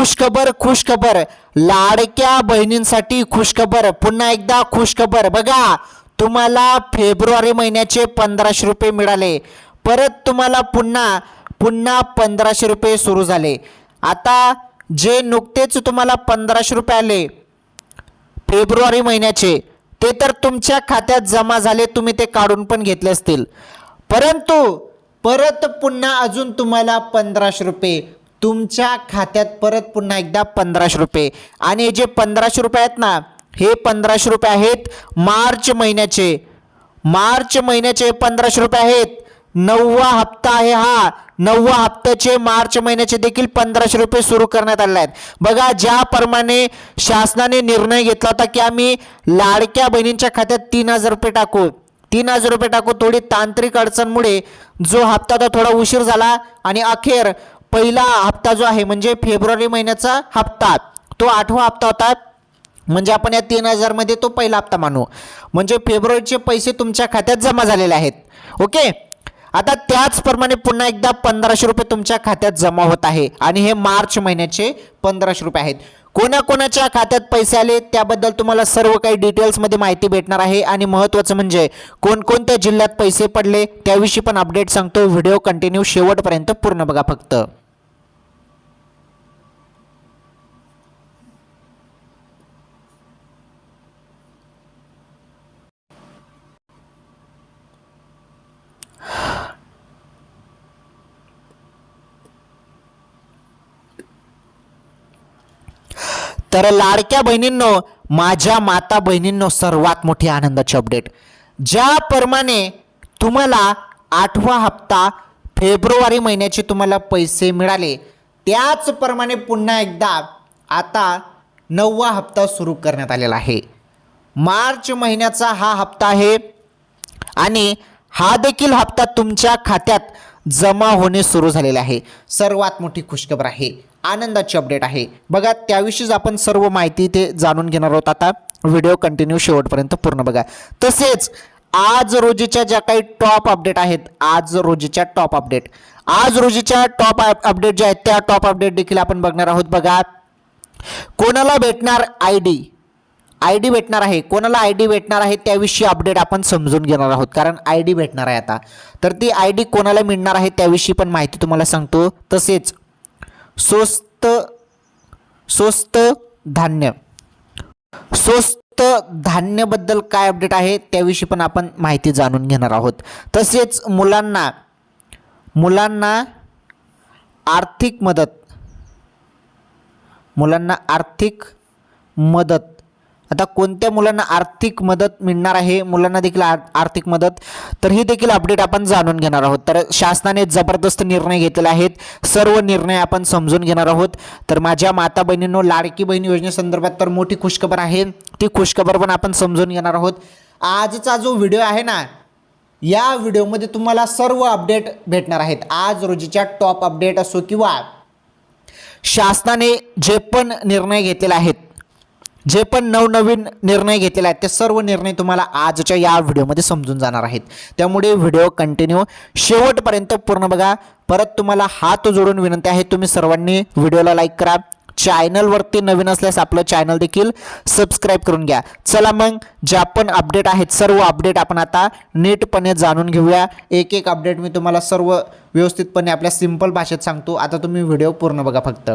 खुशखबर खुशखबर. लाडक्या बहिणींसाठी खुशखबर. पुन्हा एकदा खुशखबर. बघा तुम्हाला फेब्रुवारी महिन्याचे पंधराशे रुपये मिळाले. परत तुम्हाला पुन्हा पुन्हा पंधराशे रुपये सुरू झाले. आता जे नुकतेच तुम्हाला पंधराशे रुपये आले फेब्रुवारी महिन्याचे ते तर तुमच्या खात्यात जमा झाले तुम्ही ते काढून पण घेतले असतील. परंतु परत पुन्हा अजून तुम्हाला पंधराशे रुपये तुमच्या खात्यात परत पुन्हा एकदा पंधराशे रुपये. आणि हे जे पंधराशे रुपये आहेत ना हे पंधराशे रुपये आहेत मार्च महिन्याचे. मार्च महिन्याचे पंधराशे रुपये आहेत. नववा हप्ता आहे हा. नववा हप्त्याचे मार्च महिन्याचे देखील पंधराशे रुपये सुरू करण्यात आले आहेत. बघा ज्याप्रमाणे शासनाने निर्णय घेतला होता की आम्ही लाडक्या बहिणींच्या खात्यात तीन हजार रुपये टाकू. तीन हजार रुपये टाकू थोडी तांत्रिक अडचणमुळे जो हप्ता तो थोडा उशीर झाला. आणि अखेर पहिला हप्ता जो आहे म्हणजे फेब्रुवारी महिन्याचा हप्ता तो आठवा हप्ता होता. म्हणजे आपण या तीन हजारमध्ये तो पहिला हप्ता मानू. म्हणजे फेब्रुवारीचे पैसे तुमच्या खात्यात जमा झालेले आहेत. ओके? आता त्याचप्रमाणे पुन्हा एकदा पंधराशे रुपये तुमच्या खात्यात जमा होत आहे. आणि हे मार्च महिन्याचे पंधराशे रुपये आहेत. कोणाकोणाच्या खात्यात पैसे आले त्याबद्दल तुम्हाला सर्व काही डिटेल्समध्ये माहिती भेटणार आहे. आणि महत्त्वाचं म्हणजे कोणकोणत्या जिल्ह्यात पैसे पडले त्याविषयी पण अपडेट सांगतो. व्हिडिओ कंटिन्यू शेवटपर्यंत पूर्ण बघा फक्त. तर लाडक्या बहिणींनो माझ्या माता बहिणींनो सर्वात मोठी आनंदाची अपडेट ज्याप्रमाणे तुम्हाला आठवा हप्ता फेब्रुवारी महिन्याचे तुम्हाला पैसे मिळाले त्याचप्रमाणे पुन्हा एकदा आता नववा हप्ता सुरू करण्यात आलेला आहे. मार्च महिन्याचा हा हप्ता आहे आणि हा देखील हप्ता तुमच्या खात्यात जमा होणे सुरू झालेले आहे. सर्वात मोठी खुशखबर आहे. आनंदाची अपडेट आहे. बघा त्याविषयीच आपण सर्व माहिती ते जाणून घेणार आहोत. आता व्हिडिओ कंटिन्यू शेवटपर्यंत पूर्ण बघा. तसेच आज रोजीच्या ज्या काही टॉप अपडेट आहेत आज रोजीच्या टॉप अपडेट आज रोजीच्या टॉप अपडेट ज्या आहेत त्या टॉप अपडेट देखील आपण बघणार आहोत. बघा कोणाला भेटणार आय डी आय डी भेटणार आहे. कोणाला आय डी भेटणार आहे त्याविषयी अपडेट आपण समजून घेणार आहोत. कारण आय डी भेटणार आहे आता. तर ती आय डी कोणाला मिळणार आहे त्याविषयी पण माहिती तुम्हाला सांगतो. तसेच स्वस्त स्वस्त धान्य. स्वस्त धान्याबद्दल काय अपडेट आहे त्याविषयी पण आपण माहिती जाणून घेणार आहोत. तसेच मुलांना मुलांना आर्थिक मदत. मुलांना आर्थिक मदत. आता कोणत्या मुलांना आर्थिक मदत मिळणार आहे? मुलांना देखील आर्थिक मदत. तर ही देखील अपडेट आपण जाणून घेणार आहोत. तर शासनाने जबरदस्त निर्णय घेतलेले आहेत. सर्व निर्णय आपण समजून घेणार आहोत. तर माझ्या माता बहिणींनो लाडकी बहीण योजनेसंदर्भात तर मोठी खुशखबर आहे. ती खुशखबर पण आपण समजून घेणार आहोत. आजचा जो व्हिडिओ आहे ना या व्हिडिओमध्ये तुम्हाला सर्व अपडेट भेटणार आहेत. आज रोजीच्या टॉप अपडेट असो किंवा शासनाने जे पण निर्णय घेतलेले आहेत जे पण नवनवीन निर्णय घेतलेले आहेत ते सर्व निर्णय तुम्हाला आजच्या या व्हिडिओमध्ये समजून जाणार आहेत. त्यामुळे व्हिडिओ कंटिन्यू शेवटपर्यंत पूर्ण बघा. परत तुम्हाला हात जोडून विनंती आहे तुम्ही सर्वांनी व्हिडिओला लाईक करा. चॅनलवरती नवीन असल्यास आपलं चॅनल देखील सबस्क्राईब करून घ्या. चला मग ज्या पण अपडेट आहेत सर्व अपडेट आपण आता नीटपणे जाणून घेऊया. एक एक अपडेट मी तुम्हाला सर्व व्यवस्थितपणे आपल्या सिंपल भाषेत सांगतो. आता तुम्ही व्हिडिओ पूर्ण बघा फक्त.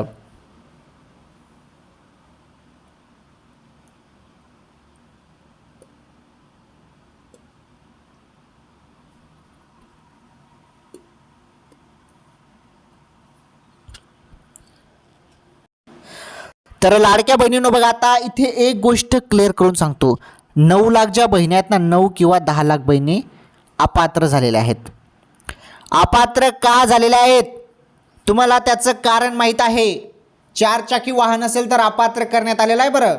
तर लाडक्या बहिणीनं बघा आता इथे एक गोष्ट क्लिअर करून सांगतो. नऊ लाख ज्या बहिणी आहेत ना नऊ किंवा दहा लाख बहिणी अपात्र झालेल्या आहेत. अपात्र का झालेल्या आहेत? तुम्हाला त्याचं कारण माहीत आहे. चार चाकी वाहन असेल तर अपात्र करण्यात आलेलं आहे बरं.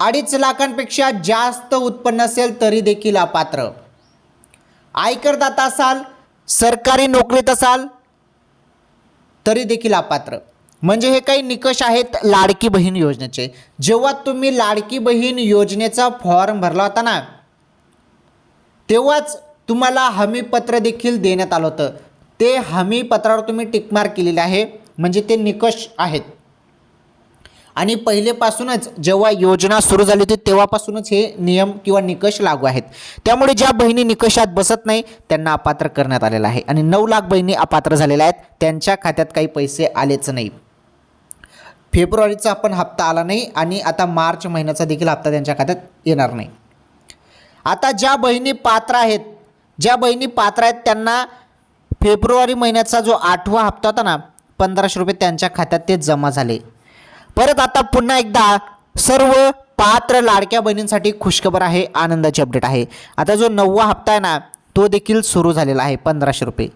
अडीच लाखांपेक्षा जास्त उत्पन्न असेल तरी देखील अपात्र. आयकरदाता असाल सरकारी नोकरीत असाल तरी देखील अपात्र. म्हणजे हे काही निकष आहेत लाडकी बहीण योजनेचे. जेव्हा तुम्ही लाडकी बहीण योजनेचा फॉर्म भरला होता ना तेव्हाच तुम्हाला हमीपत्र देखील देण्यात आलं होतं. ते हमीपत्रावर तुम्ही टिकमार्क केलेले आहे म्हणजे ते निकष आहेत. आणि पहिलेपासूनच जेव्हा योजना सुरू झाली होती तेव्हापासूनच हे नियम किंवा निकष लागू आहेत. त्यामुळे ज्या बहिणी निकषात बसत नाही त्यांना अपात्र करण्यात आलेलं आहे. आणि नऊ लाख बहिणी अपात्र झालेल्या आहेत त्यांच्या खात्यात काही पैसे आलेच नाही. फेब्रुवारीचा पण हप्ता आला नाही आणि आता मार्च महिन्याचा देखील हप्ता त्यांच्या खात्यात येणार नाही. आता ज्या बहिणी पात्र आहेत ज्या बहिणी पात्र आहेत त्यांना फेब्रुवारी महिन्याचा जो आठवा हप्ता होता ना पंधराशे रुपये त्यांच्या खात्यात ते जमा झाले. परत आता पुन्हा एकदा सर्व पात्र लाडक्या बहिणींसाठी खुशखबर आहे आनंदाची अपडेट आहे. आता जो नववा हप्ता आहे ना तो देखील सुरू झालेला आहे पंधराशे रुपये.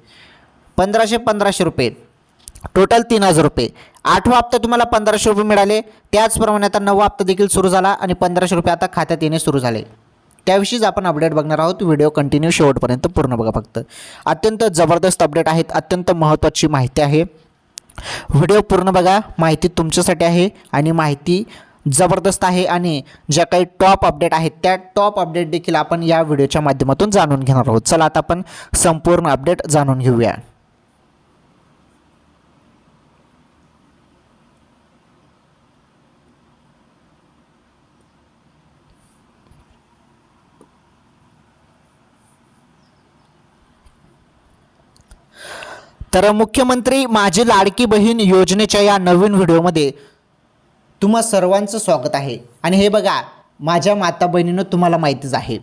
पंधराशे पंधराशे रुपये. टोटल तीन हजार रुपये. आठवा हप्ता तुम्हाला पंधराशे रुपये मिळाले. त्याचप्रमाणे आता नववा हप्ता देखील सुरू झाला आणि पंधराशे रुपये आता खात्यात येणे सुरू झाले. त्याविषयीच आपण अपडेट बघणार आहोत. व्हिडिओ कंटिन्यू शेवटपर्यंत पूर्ण बघा फक्त. अत्यंत जबरदस्त अपडेट आहेत. अत्यंत महत्त्वाची माहिती आहे. व्हिडिओ पूर्ण बघा. माहिती तुमच्यासाठी आहे आणि माहिती जबरदस्त आहे आणि ज्या काही टॉप अपडेट आहेत त्या टॉप अपडेट देखील आपण या व्हिडिओच्या माध्यमातून जाणून घेणार आहोत. चला आता आपण संपूर्ण अपडेट जाणून घेऊया. तर मुख्यमंत्री माझी लाडकी बहीण योजनेच्या या नवीन व्हिडिओमध्ये तुम्हा सर्वांचं स्वागत आहे. आणि हे बघा माझ्या माता बहिणीनं तुम्हाला माहितीच आहे.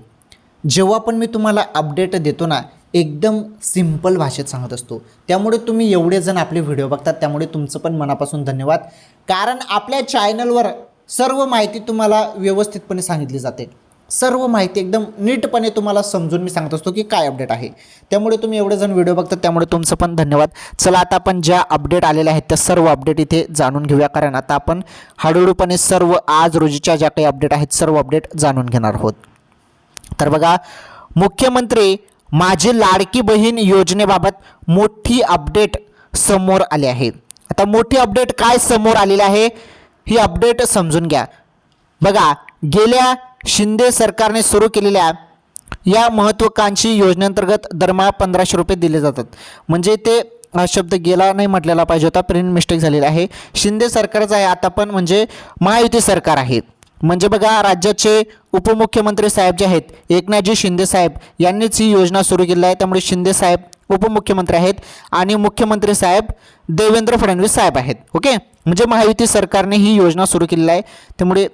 जेव्हा पण मी तुम्हाला अपडेट देतो ना एकदम सिंपल भाषेत सांगत असतो. त्यामुळे तुम्ही एवढे जण आपले व्हिडिओ बघतात त्यामुळे तुमचं पण मनापासून धन्यवाद. कारण आपल्या चॅनलवर सर्व माहिती तुम्हाला व्यवस्थितपणे सांगितली जाते. सर्व माहिती एकदम नीटपणे तुम्हाला समजून मी सांगत असतो की काय अपडेट आहे. त्यामुळे तुम्ही एवढे जण व्हिडिओ बघतात त्यामुळे तुमचं पण धन्यवाद. चला आता आपण ज्या अपडेट आलेल्या आहेत त्या सर्व अपडेट इथे जाणून घेऊया कारण आता आपण हळूहळूपणे सर्व आज रोजीच्या ज्या काही अपडेट आहेत सर्व अपडेट जाणून घेणार आहोत. तर बघा मुख्यमंत्री माझी लाडकी बहीण योजनेबाबत मोठी अपडेट समोर आली आहे. आता मोठी अपडेट काय समोर आलेली आहे ही अपडेट समजून घ्या. बघा गेल्या शिंदे सरकारने सुरू केलेल्या या महत्त्वाकांक्षी योजनेअंतर्गत दरमहा पंधराशे रुपये दिले जातात. म्हणजे ते हा शब्द गेला नाही म्हटलेला पाहिजे होता प्रिंट मिस्टेक झालेला आहे. शिंदे सरकारच आहे आता पण म्हणजे महायुती सरकार आहे. म्हणजे बघा राज्याचे उपमुख्यमंत्री साहेब जे आहेत एकनाथजी शिंदे साहेब यांनीच ही योजना सुरू केली आहे. त्यामुळे शिंदे साहेब उपमुख्यमंत्री आहेत आणि मुख्यमंत्री साहेब देवेंद्र फडणवीस साहेब आहेत. ओके? म्हणजे महायुती सरकारने ही योजना सुरू केलेली आहे. त्यामुळे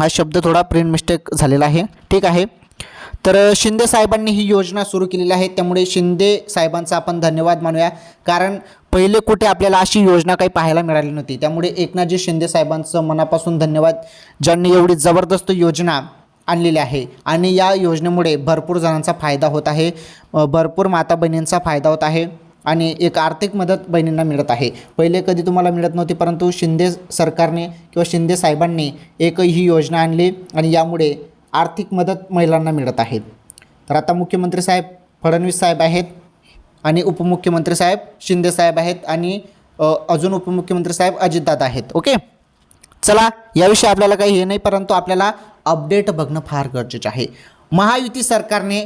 हा शब्द थोडा प्रिंट मिस्टेक झालेला आहे. ठीक आहे. तर शिंदे साहेबांनी ही योजना सुरू केलेली आहे. त्यामुळे शिंदे साहेबांचा आपण धन्यवाद मानूया. कारण पहिले कुठे आपल्याला अशी योजना काही पाहायला मिळाली नव्हती. त्यामुळे एकनाथजी शिंदे साहेबांचं मनापासून धन्यवाद. ज्यांनी एवढी जबरदस्त योजना आणलेली आहे. आणि या योजनेमुळे भरपूर जणांचा फायदा होत आहे. भरपूर माता बहिणींचा फायदा होत आहे. आणि एक आर्थिक मदत बहिणींना मिळत आहे. पहिले कधी तुम्हाला मिळत नव्हती परंतु शिंदे सरकारने किंवा शिंदे साहेबांनी एक ही योजना आणली आणि यामुळे आर्थिक मदत महिलांना मिळत आहे. तर आता मुख्यमंत्री साहेब फडणवीस साहेब आहेत आणि उपमुख्यमंत्री साहेब शिंदे साहेब आहेत आणि अजून उपमुख्यमंत्री साहेब अजितदादा आहेत. ओके? चला याविषयी आपल्याला काही हे नाही परंतु आपल्याला अपडेट बघणं फार गरजेचं आहे. महायुती सरकारने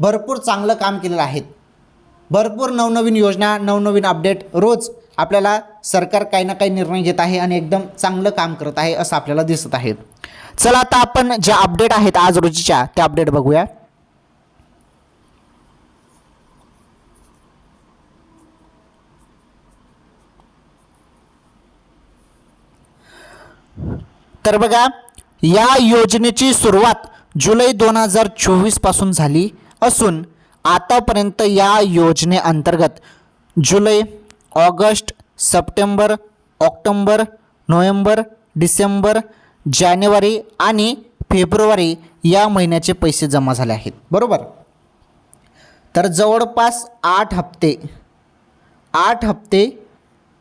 भरपूर चांगलं काम केलेलं आहे. भरपूर नवनवीन योजना नवनवीन अपडेट रोज आपल्याला सरकार काही ना काही निर्णय घेत आहे आणि एकदम चांगलं काम करत आहे असं आपल्याला दिसत आहे. चला आता आपण ज्या अपडेट आहेत आज रोजीच्या त्या अपडेट बघूया. तर बघा या योजनेची सुरुवात जुलै दोन हजार चोवीसपासून झाली असून आतापर्यंत या योजनेअंतर्गत जुलै August September October November December जानेवारी आणि फेब्रुवारी या महिन्याचे पैसे जमा झाले आहेत. बरोबर? तर जवळपास आठ हप्ते आठ हप्ते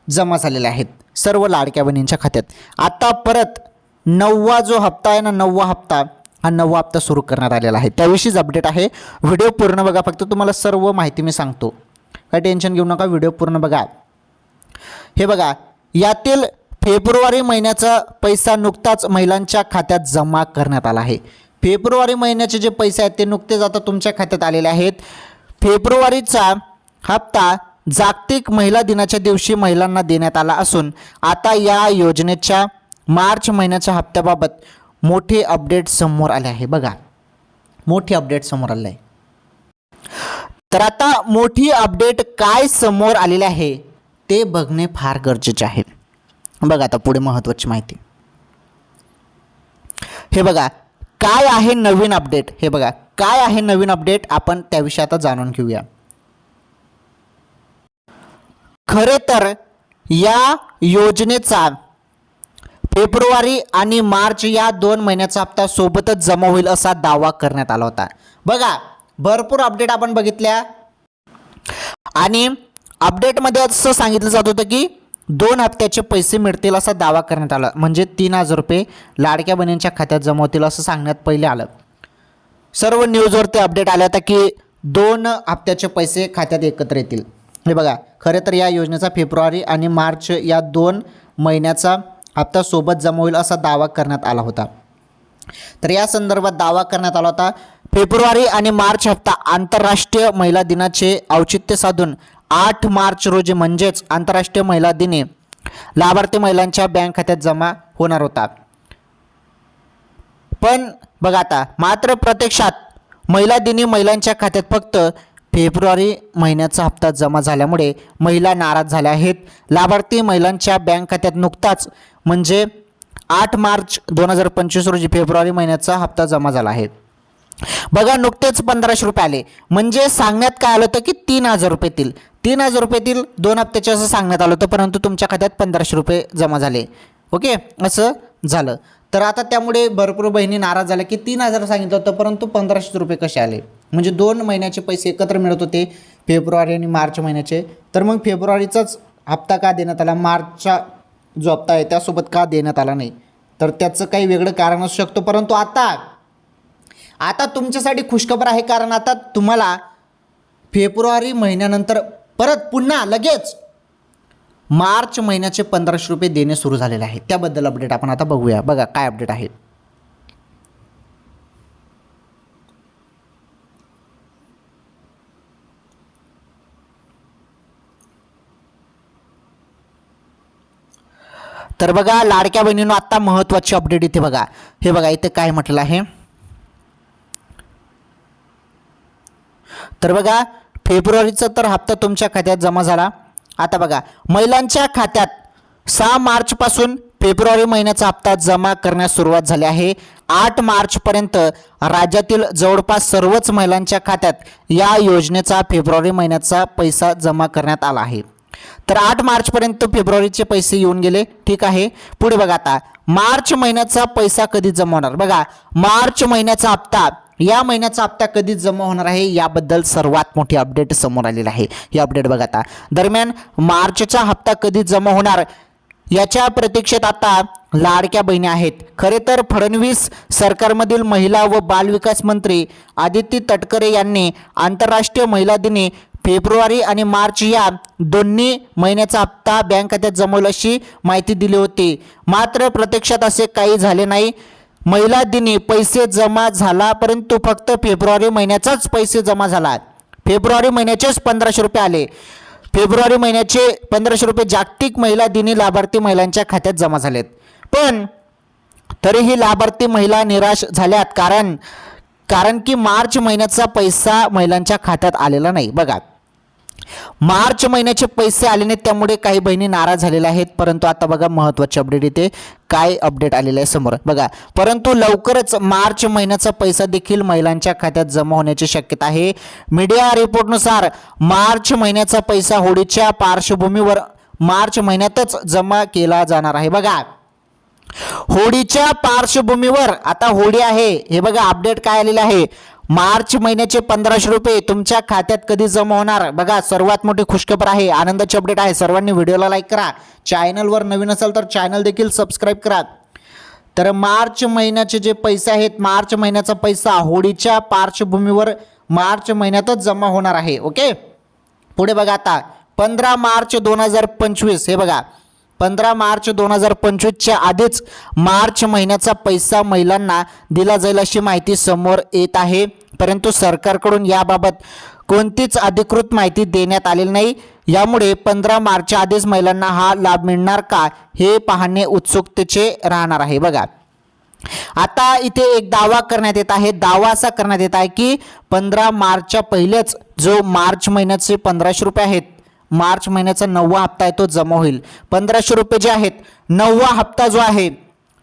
जमा झालेले आहेत सर्व लाडक्या बहिणींच्या खात्यात. आता परत नववा जो हप्ता आहे ना नववा हप्ता हा नववा हप्ता सुरू करण्यात आलेला आहे. त्याविषयीच अपडेट आहे. व्हिडिओ पूर्ण बघा. फक्त तुम्हाला सर्व माहिती मी सांगतो. काय टेन्शन घेऊ नका. व्हिडिओ पूर्ण बघा. हे बघा. यातील फेब्रुवारी महिन्याचा पैसा नुकताच महिलांच्या खात्यात जमा करण्यात आला आहे. फेब्रुवारी महिन्याचे जे पैसे आहेत ते नुकतेच आता तुमच्या खात्यात आलेले आहेत. फेब्रुवारीचा हप्ता जागतिक महिला दिनाच्या दिवशी महिलांना देण्यात आला असून आता या योजनेच्या मार्च महिन्याच्या हप्त्याबाबत मोठे अपडेट समोर आले आहे. बघा. मोठी अपडेट समोर आले आहे. तर आता मोठी अपडेट काय समोर आलेले आहे ते बघणे फार गरजेचे आहे. बघा आता पुढे महत्त्वाची माहिती. हे बघा काय आहे नवीन अपडेट? हे बघा काय आहे नवीन अपडेट? आपण त्याविषयी आता जाणून घेऊया. खरे तर या योजनेचा फेब्रुवारी आणि मार्च या दोन महिन्याचा हप्ता सोबतच जमा होईल असा दावा करण्यात आला होता. बघा भरपूर अपडेट आपण बघितल्या. आणि अपडेटमध्ये असं सांगितलं जात होतं की दोन हप्त्याचे पैसे मिळतील असा दावा करण्यात आला. म्हणजे तीन हजार रुपये लाडक्या बहिणींच्या खात्यात जमा होतील असं सांगण्यात पहिले आलं. सर्व न्यूजवरती अपडेट आल्या होता की दोन हप्त्याचे पैसे खात्यात एकत्र येतील. हे बघा खरं तर या योजनेचा फेब्रुवारी आणि मार्च या दोन महिन्याचा हप्ता सोबत जमा होईल असा दावा करण्यात आला होता. तर या संदर्भात दावा करण्यात आला होता फेब्रुवारी आणि मार्च हप्ता आंतरराष्ट्रीय महिला दिनाचे औचित्य साधून आठ मार्च रोजी म्हणजेच आंतरराष्ट्रीय महिला दिनी लाभार्थी महिलांच्या बँक खात्यात जमा होणार होता. पण बघा आता मात्र प्रत्यक्षात महिला दिनी महिलांच्या खात्यात फक्त फेब्रुवारी महिन्याचा हप्ता जमा झाल्यामुळे महिला नाराज झाल्या आहेत. लाभार्थी महिलांच्या बँक खात्यात नुकताच म्हणजे आठ मार्च दोन हजार पंचवीस रोजी फेब्रुवारी महिन्याचा हप्ता जमा झाला आहे. बघा नुकतेच पंधराशे रुपये आले. म्हणजे सांगण्यात काय आलं होतं की तीन हजार रुपयेतील तीन हजार रुपयेतील दोन हप्त्याचे असं सांगण्यात आलं होतं परंतु तुमच्या खात्यात पंधराशे रुपये जमा झाले. ओके? असं झालं. तर आता त्यामुळे भरपूर बहिणी नाराज झाल्या की तीन हजार सांगितलं होतं परंतु पंधराशे रुपये कसे आले? म्हणजे दोन महिन्याचे पैसे एकत्र मिळत होते फेब्रुवारी आणि मार्च महिन्याचे. तर मग फेब्रुवारीचाच हप्ता का देण्यात आला? मार्चच्या जो हप्ता आहे त्यासोबत का देण्यात आला नाही? तर त्याचं काही वेगळं कारण असू शकतो परंतु आता आता तुमच्यासाठी खुशखबर आहे कारण आता तुम्हाला फेब्रुवारी महिन्यानंतर परत पुन्हा लगेच मार्च महिन्याचे पंधराशे रुपये देणे सुरू झालेले आहे. त्याबद्दल अपडेट आपण आता बघूया. बघा काय अपडेट आहे. तर बघा लाडक्या बहिणीनं आत्ता महत्त्वाची अपडेट इथे बघा. हे बघा इथे काय म्हटलं आहे? तर बघा फेब्रुवारीचा तर हप्ता तुमच्या खात्यात जमा झाला. आता बघा महिलांच्या खात्यात सहा मार्चपासून फेब्रुवारी महिन्याचा हप्ता जमा करण्यास सुरुवात झाली आहे. आठ मार्चपर्यंत राज्यातील जवळपास सर्वच महिलांच्या खात्यात या योजनेचा फेब्रुवारी महिन्याचा पैसा जमा करण्यात आला आहे. तर आठ मार्चपर्यंत फेब्रुवारीचे पैसे येऊन गेले. ठीक आहे. पुढे बघा आता. मार्च महिन्याचा पैसा कधी जमा होणार? बघा मार्च महिन्याचा हप्ता या महिन्याचा हप्ता कधी जमा होणार आहे? याबद्दल सर्वात मोठी अपडेट समोर आलेली आहे. ही अपडेट बघा आता. दरम्यान मार्चचा हप्ता कधी जमा होणार? याच्या प्रतीक्षेत आता लाडक्या बहिणी आहेत. खरे तर फडणवीस सरकारमधील महिला व बालविकास मंत्री आदित्य तटकरे यांनी आंतरराष्ट्रीय महिला दिनी फेब्रुवारी आणि मार्च या दोन्ही महिन्याचा हप्ता बँक खात्यात जमवला अशी माहिती दिली होती. मात्र प्रत्यक्षात असे काही झाले नाही. महिला दिनी पैसे जमा झाला परंतु फक्त फेब्रुवारी महिन्याचाच पैसे जमा झाला. फेब्रुवारी महिन्याचेच पंधराशे रुपये आले. फेब्रुवारी महिन्याचे पंधराशे रुपये जागतिक महिला दिनी लाभार्थी महिलांच्या खात्यात जमा झालेत. पण तरीही लाभार्थी महिला निराश झाल्यात कारण कारण की मार्च महिन्याचा पैसा महिलांच्या खात्यात आलेला नाही. बघा मार्च महिन्याचे पैसे आले नाहीत त्यामुळे काही बहिणी नाराज झालेल्या आहेत. परंतु आता बघा महत्त्वाचे अपडेट इथे काय अपडेट आलेलं आहे समोर? बघा परंतु लवकरच मार्च महिन्याचा पैसा देखील महिलांच्या खात्यात जमा होण्याची शक्यता आहे. मीडिया रिपोर्टनुसार मार्च महिन्याचा पैसा होळीच्या पार्श्वभूमीवर मार्च महिन्यातच जमा केला जाणार आहे. बघा होळीच्या पार्श्वभूमीवर आता होळी आहे. हे बघा अपडेट काय आलेलं आहे? मार्च महिन्याचे पंधराशे रुपये तुमच्या खात्यात कधी जमा होणार? बघा सर्वात मोठी खुशखबर आहे. आनंदाची अपडेट आहे. सर्वांनी व्हिडिओला लाईक करा. चॅनलवर नवीन असाल तर चॅनल देखील सबस्क्राईब करा. तर मार्च महिन्याचे जे पैसे आहेत मार्च महिन्याचा पैसा होळीच्या पार्श्वभूमीवर मार्च महिन्यातच जमा होणार आहे. ओके पुढे बघा आता. पंधरा मार्च दोन हजार पंचवीस. हे बघा. पंधरा मार्च दोन हजार पंचवीसच्या आधीच मार्च महिन्याचा पैसा महिलांना दिला जाईल अशी माहिती समोर येत आहे. परंतु सरकारकडून याबाबत कोणतीच अधिकृत माहिती देण्यात आलेली नाही. यामुळे पंधरा मार्चच्या आधीच महिलांना हा लाभ मिळणार का हे पाहणे उत्सुकतेचे राहणार आहे. बघा. आता इथे एक दावा करण्यात येत आहे. दावा असा करण्यात येत आहे की पंधरा मार्चच्या पहिलेच जो मार्च महिन्याचे पंधराशे रुपये आहेत मार्च महिन्याचा नववा हप्ता आहे तो जमा होईल. पंधराशे रुपये जे आहेत नववा हप्ता जो आहे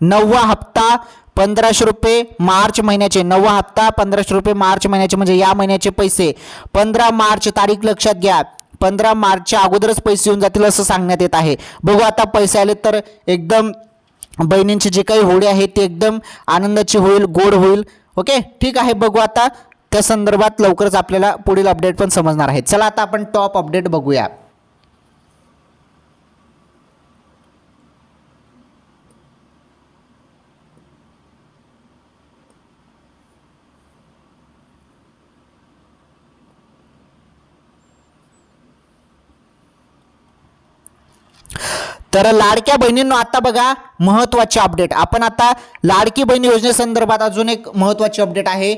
नववा हप्ता पंधराशे रुपये मार्च महिन्याचे नववा हप्ता पंधराशे रुपये मार्च महिन्याचे म्हणजे या महिन्याचे पैसे. पंधरा मार्च तारीख लक्षात घ्या. पंधरा मार्चच्या अगोदरच पैसे येऊन जातील असं सांगण्यात येत आहे. बघू आता पैसे आले तर एकदम बहिणींची जे काही होळी आहे ती एकदम आनंदाची होईल गोड होईल. ओके? ठीक आहे बघू आता. त्या संदर्भात लवकरच आपल्याला पुढील अपडेट पण समजणार आहे चला आता आपण टॉप अपडेट बघूया. तर लाडक्या बहिणींनो आता बघा महत्त्वाचे अपडेट आपण आता लाडकी बहीण योजनेसंदर्भात अजून एक महत्त्वाची अपडेट आहे.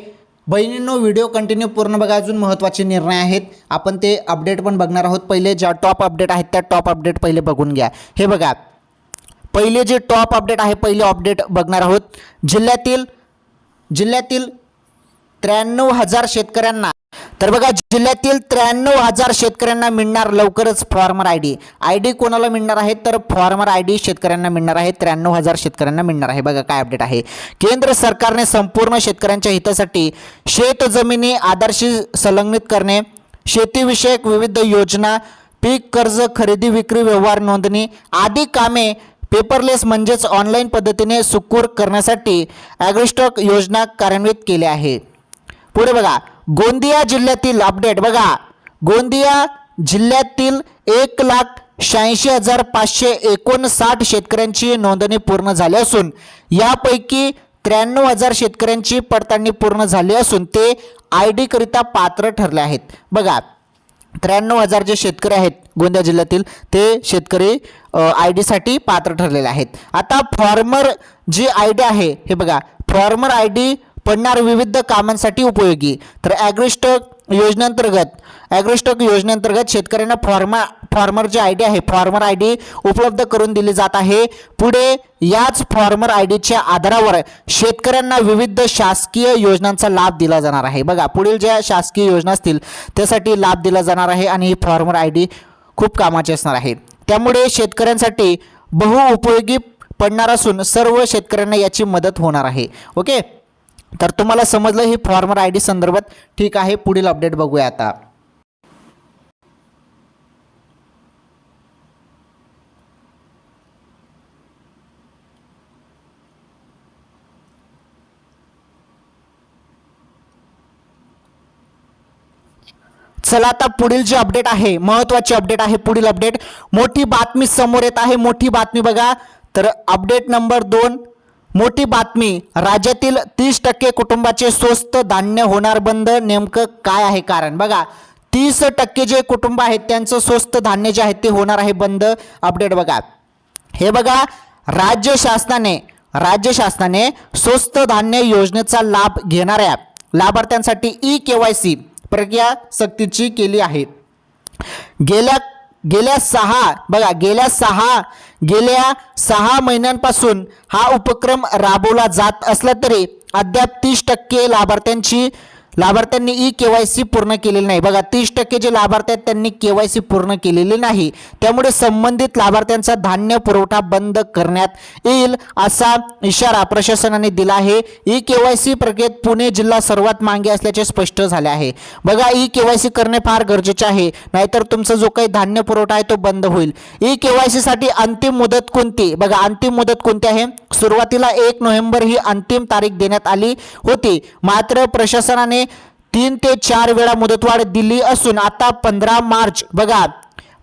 बहिणींनो व्हिडिओ कंटिन्यू पूर्ण बघा. अजून महत्त्वाचे निर्णय आहेत. आपण ते अपडेट पण बघणार आहोत. पहिले ज्या टॉप अपडेट आहेत त्या टॉप अपडेट पहिले बघून घ्या. हे बघा. पहिले जे टॉप अपडेट आहे पहिले अपडेट बघणार आहोत. जिल्ह्यातील जिल्ह्यातील त्र्याण्णव हजार शेतकऱ्यांना. तर बघा जिल्ह्यातील त्र्याण्णव हजार शेतकऱ्यांना मिळणार लवकरच farmer I D I D कोणाला मिळणार आहे? तर फॉर्मर आय डी शेतकऱ्यांना मिळणार आहे. त्र्याण्णव हजार शेतकऱ्यांना मिळणार आहे. बघा काय अपडेट आहे. केंद्र सरकारने संपूर्ण शेतकऱ्यांच्या हितासाठी शेत जमिनी आधारशी संलग्नित करणे शेतीविषयक विविध योजना पीक कर्ज खरेदी विक्री व्यवहार नोंदणी आदी कामे पेपरलेस म्हणजेच ऑनलाईन पद्धतीने सुकूर करण्यासाठी ॲग्रिस्टॉक योजना कार्यान्वित केली आहे. पुढे बघा. गोंदिया जिल्ह्यातील अपडेट बघा. गोंदिया जिल्ह्यातील एक लाख शहाऐंशी हजार पाचशे एकोणसाठ शेतकऱ्यांची नोंदणी पूर्ण झाली असून यापैकी त्र्याण्णव हजार शेतकऱ्यांची पडताळणी पूर्ण झाली असून ते आय डीकरिता पात्र ठरले आहेत. बघा. त्र्याण्णव हजार जे शेतकरी आहेत गोंदिया जिल्ह्यातील ते शेतकरी आय डीसाठी पात्र ठरलेले आहेत. आता फॉर्मर जी आय डी आहे हे बघा. फॉर्मर आय डी पडणार विविध कामांसाठी उपयोगी. तर ॲग्रोस्टॉक योजनेअंतर्गत ॲग्रोस्टॉक योजनेअंतर्गत शेतकऱ्यांना फॉर्मा फॉर्मर जे आय डी आहे फॉर्मर आय डी उपलब्ध करून दिली जात आहे. पुढे याच फॉर्मर आय डीच्या आधारावर शेतकऱ्यांना विविध शासकीय योजनांचा लाभ दिला जाणार आहे. बघा पुढील ज्या शासकीय योजना असतील त्यासाठी लाभ दिला जाणार आहे आणि ही फॉर्मर आय डी खूप कामाची असणार आहे. त्यामुळे शेतकऱ्यांसाठी बहुउपयोगी पडणार असून सर्व शेतकऱ्यांना याची मदत होणार आहे. ओके? तर तुम्हाला समजलं ही फॉर्मर आय डी संदर्भात ठीक आहे पुढील अपडेट बघूया आता. चला आता पुढील जे अपडेट आहे महत्वाची अपडेट आहे पुढील अपडेट मोठी बातमी समोर येत आहे मोठी बातमी बघा. तर अपडेट नंबर दोन मोठी बातमी राज्यातील तीस टक्के कुटुंबाचे स्वस्त धान्य होणार बंद नेमकं काय आहे कारण? बघा तीस टक्के जे कुटुंब आहेत त्यांचं स्वस्त धान्य जे आहे ते होणार आहे बंद. अपडेट बघा. हे बघा राज्य शासनाने राज्य शासनाने स्वस्त धान्य योजनेचा लाभ घेणाऱ्या लाभार्थ्यांसाठी ई के वाय सी प्रक्रिया सक्तीची केली आहे. गेल्या गेल्या सहा बघा गेल्या सहा गेल्या सहा महिन्यांपासून हा उपक्रम राबवला जात असला तरी अद्याप तीस टक्के लाभार्थ्यांची लाभार्थ्यांनी ई के वाय सी पूर्ण केलेली नाही. बघा तीस टक्के जे लाभार्थी आहेत त्यांनी के वाय सी पूर्ण केलेली नाही. त्यामुळे संबंधित लाभार्थ्यांचा धान्य पुरवठा बंद करण्यात येईल असा इशारा प्रशासनाने दिला आहे. ई के वाय सी प्रक्रियेत पुणे जिल्हा सर्वात मागे असल्याचे स्पष्ट झाले आहे. बघा ई के वाय सी करणे फार गरजेचे आहे. नाहीतर तुमचा जो काही धान्य पुरवठा आहे तो बंद होईल. ई के वायसाठी अंतिम मुदत कोणती? बघा अंतिम मुदत कोणती आहे? सुरुवातीला एक नोव्हेंबर ही अंतिम तारीख देण्यात आली होती. मात्र प्रशासनाने तीन ते चार वेळा मुदतवाढ दिली असून आता पंधरा मार्च बघा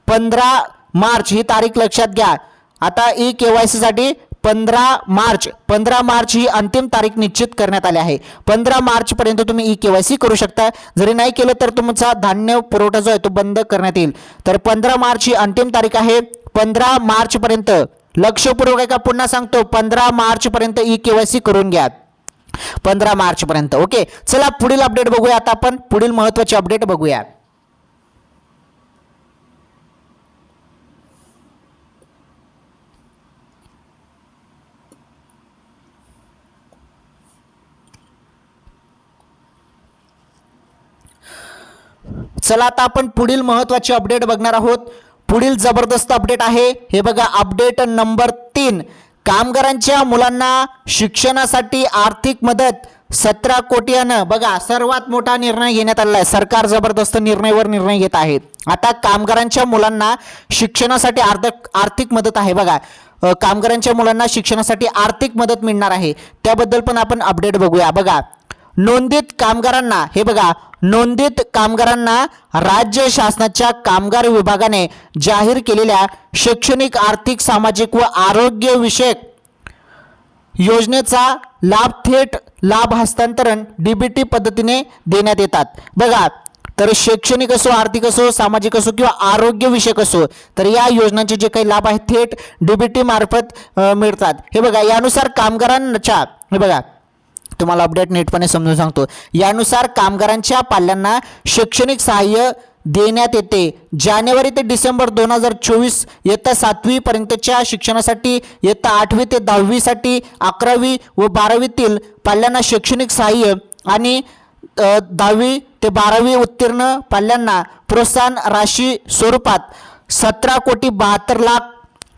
पंधरा मार्च ही तारीख लक्षात घ्या. आता ई के वायसाठी पंधरा मार्च पंधरा मार्च ही अंतिम तारीख निश्चित करण्यात आली आहे. पंधरा मार्चपर्यंत तुम्ही ई के वाय सी करू शकता. जरी नाही केलं तर तुमचा धान्य पुरवठा जो आहे तो बंद करण्यात येईल. तर पंधरा मार्च ही अंतिम तारीख आहे. पंधरा मार्चपर्यंत लक्षपूर्वक आहे का पुन्हा सांगतो पंधरा मार्चपर्यंत ई के वाय सी करून घ्या. पंधरा मार्चपर्यंत. ओके? चला पुढील अपडेट बघूया आता आपण. पुढील महत्त्वाचे अपडेट बघूया. चला आता आपण पुढील महत्त्वाचे अपडेट बघणार आहोत. पुढील जबरदस्त अपडेट आहे. हे बघा अपडेट नंबर तीन. कामगारांच्या मुलांना शिक्षणासाठी आर्थिक मदत सतरा कोटीयानं. बघा सर्वात मोठा निर्णय घेण्यात आलेला आहे. सरकार जबरदस्त निर्णयवर निर्णय घेत आहे. आता कामगारांच्या मुलांना शिक्षणासाठी आर्थिक आर्थिक मदत आहे. बघा कामगारांच्या मुलांना शिक्षणासाठी आर्थिक मदत मिळणार आहे. त्याबद्दल पण आपण अपडेट बघूया. बघा नोंदित कामगारांना हे बघा नोंदित कामगारांना राज्य शासनाच्या कामगार विभागाने जाहीर केलेल्या शैक्षणिक आर्थिक सामाजिक व आरोग्य विषयक योजनेचा लाभ थेट लाभ हस्तांतरण डीबीटी पद्धतीने देण्यात येतात. बघा तर शैक्षणिक असो आर्थिक असो सामाजिक असो किंवा आरोग्य विषयक असो तर या योजनांचे जे काही लाभ आहेत थेट डीबीटी मार्फत मिळतात. हे बघा यानुसार कामगारांच्या हे बघा तुम्हाला अपडेट नीटपणे समजून सांगतो. यानुसार कामगारांच्या पाल्यांना शैक्षणिक सहाय्य देण्यात येते. जानेवारी ते डिसेंबर दोन हजार चोवीस इयत्ता सातवीपर्यंतच्या शिक्षणासाठी इयत्ता आठवी ते दहावीसाठी अकरावी व बारावीतील पाल्यांना शैक्षणिक सहाय्य आणि दहावी ते बारावी उत्तीर्ण पाल्यांना प्रोत्साहन राशी स्वरूपात सतरा कोटी बहात्तर लाख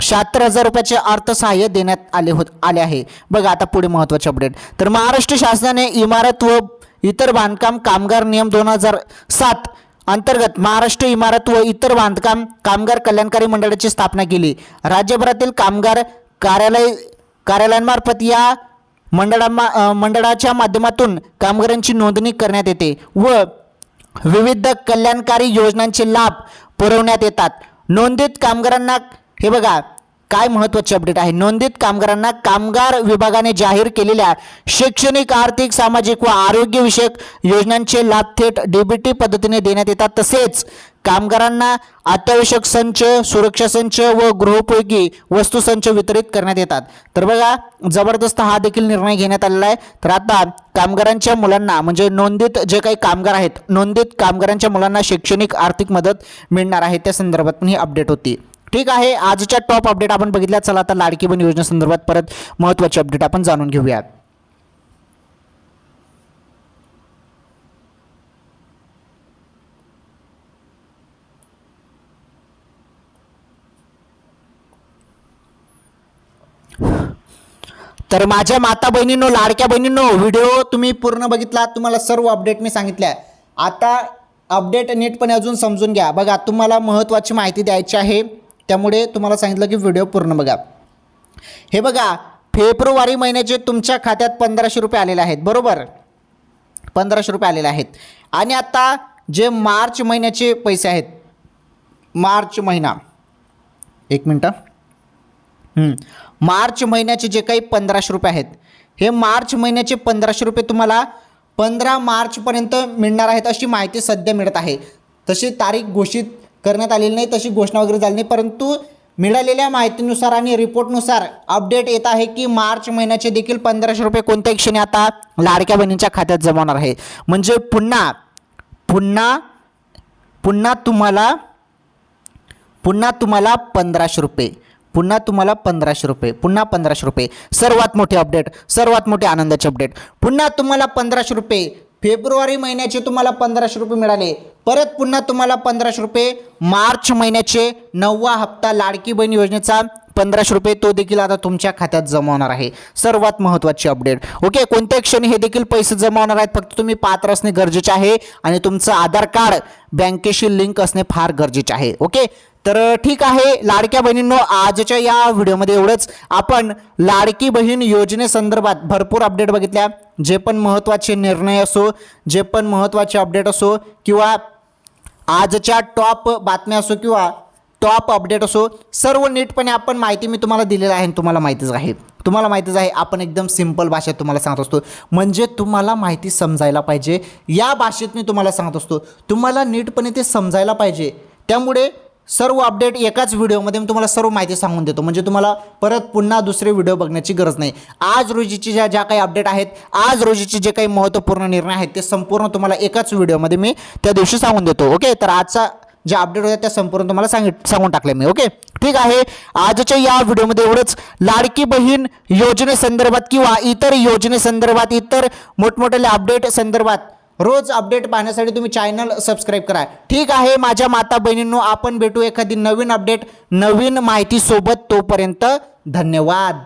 शहात्तर हजार रुपयाचे अर्थसहाय्य देण्यात आले होत आले आहे. बघा आता पुढे महत्त्वाचे अपडेट तर महाराष्ट्र शासनाने इमारत व इतर बांधकाम कामगार नियम दोन हजार सात अंतर्गत महाराष्ट्र इमारत व इतर बांधकाम कामगार कल्याणकारी मंडळाची स्थापना केली. राज्यभरातील कामगार कार्यालय कार्यालयांमार्फत या मंडळामा मंडळाच्या माध्यमातून कामगारांची नोंदणी करण्यात येते व विविध कल्याणकारी योजनांचे लाभ पुरवण्यात येतात. नोंदित कामगारांना हे बघा काय महत्त्वाचे अपडेट आहे? नोंदित कामगारांना कामगार विभागाने जाहीर केलेल्या शैक्षणिक आर्थिक सामाजिक व आरोग्यविषयक योजनांचे लाभ थेट डीबीटी पद्धतीने देण्यात येतात. तसेच कामगारांना अत्यावश्यक संच सुरक्षा संच व गृहोपयोगी वस्तू संच वितरित करण्यात येतात. तर बघा जबरदस्त हा देखील निर्णय घेण्यात आलेला आहे. तर आता कामगारांच्या मुलांना म्हणजे नोंदीत जे काही कामगार आहेत नोंदीत कामगारांच्या मुलांना शैक्षणिक आर्थिक मदत मिळणार आहे. त्या संदर्भात ही अपडेट होती. ठीक आहे आजच्या टॉप अपडेट आपण बघितल्या चला आता लाडकी बहीण योजनेसंदर्भात परत महत्त्वाची अपडेट आपण जाणून घेऊयात. तर माझ्या माता बहिणींनो लाडक्या बहिणींनो व्हिडिओ तुम्ही पूर्ण बघितला तुम्हाला सर्व अपडेट मी सांगितल्या आता अपडेट नीटपणे अजून समजून घ्या. बघा तुम्हाला महत्त्वाची माहिती द्यायची आहे. त्यामुळे तुम्हाला सांगितलं की व्हिडिओ पूर्ण बघा. हे बघा फेब्रुवारी महिन्याचे तुमच्या खात्यात पंधराशे रुपये आलेले आहेत बरोबर? पंधराशे रुपये आलेले आहेत. आणि आता जे मार्च महिन्याचे पैसे आहेत मार्च महिना. एक मिनटं. मार्च महिन्याचे जे काही पंधराशे रुपये आहेत हे मार्च महिन्याचे पंधराशे रुपये तुम्हाला पंधरा मार्चपर्यंत मिळणार आहेत अशी माहिती सध्या मिळत आहे. तशी तारीख घोषित करण्यात आलेली नाही तशी घोषणा वगैरे झाली नाही. परंतु मिळालेल्या माहितीनुसार आणि रिपोर्टनुसार अपडेट येत आहे की मार्च महिन्याचे देखील पंधराशे रुपये कोणत्याही क्षणी आता लाडक्या बहिणींच्या खात्यात जमा होणार आहे. म्हणजे पुन्हा पुन्हा पुन्हा तुम्हाला पुन्हा तुम्हाला पंधराशे रुपये पुन्हा तुम्हाला पंधराशे रुपये पुन्हा पंधराशे रुपये. सर्वात मोठे अपडेट सर्वात मोठे आनंदाचे अपडेट. पुन्हा तुम्हाला पंधराशे रुपये फेब्रुवारी महिन्याचे तुम्हाला पंधराशे रुपये मिळाले. परत पुन्हा तुम्हाला पंधराशे रुपये. मार्च महिन्याचे नववा हप्ता लाडकी बहीण योजनेचा पंधराशे रुपये तो देखील आता तुमच्या खात्यात जमा होणार आहे. सर्वात महत्त्वाची अपडेट ओके कोणत्या क्षणी हे देखील पैसे जमा होणार आहेत? फक्त तुम्ही पात्र असणे गरजेचे आहे आणि तुमचं आधार कार्ड बँकेशी लिंक असणे फार गरजेचे आहे. ओके तर ठीक आहे लाडक्या बहिणींनो आजच्या या व्हिडिओमध्ये एवढंच. आपण लाडकी बहीण योजनेसंदर्भात भरपूर अपडेट बघितल्या. जे पण महत्त्वाचे निर्णय असो जे पण महत्त्वाचे अपडेट असो किंवा आजच्या टॉप बातम्या असो किंवा टॉप अपडेट असो सर्व नीटपणे आपण माहिती मी तुम्हाला दिलेलं आहे आणि तुम्हाला माहितीच आहे. तुम्हाला माहितीच आहे आपण एकदम सिंपल भाषेत तुम्हाला सांगत असतो. म्हणजे तुम्हाला माहिती समजायला पाहिजे. या भाषेत मी तुम्हाला सांगत असतो. तुम्हाला नीटपणे ते समजायला पाहिजे. त्यामुळे सर्व अपडेट एकाच व्हिडिओमध्ये मी तुम्हाला सर्व माहिती सांगून देतो. म्हणजे तुम्हाला परत पुन्हा दुसरे व्हिडिओ बघण्याची गरज नाही. आज रोजीची ज्या ज्या काही अपडेट आहेत आज रोजीचे जे काही महत्त्वपूर्ण निर्णय आहेत ते संपूर्ण तुम्हाला एकाच व्हिडिओमध्ये मी त्या दिवशी सांगून देतो. ओके तर आजचा ज्या अपडेट होत्या त्या संपूर्ण तुम्हाला सांगित सांगून टाकले मी. ओके ठीक आहे. आजच्या या व्हिडिओमध्ये एवढंच. लाडकी बहीण योजनेसंदर्भात किंवा इतर योजनेसंदर्भात इतर मोठमोठ्या अपडेट संदर्भात रोज अपडेट पाहण्यासाठी तुम्ही चॅनल सबस्क्राईब करा. ठीक आहे माझ्या माता बहिणींनो आपण भेटू एखादी नवीन अपडेट नवीन माहितीसोबत तोपर्यंत धन्यवाद.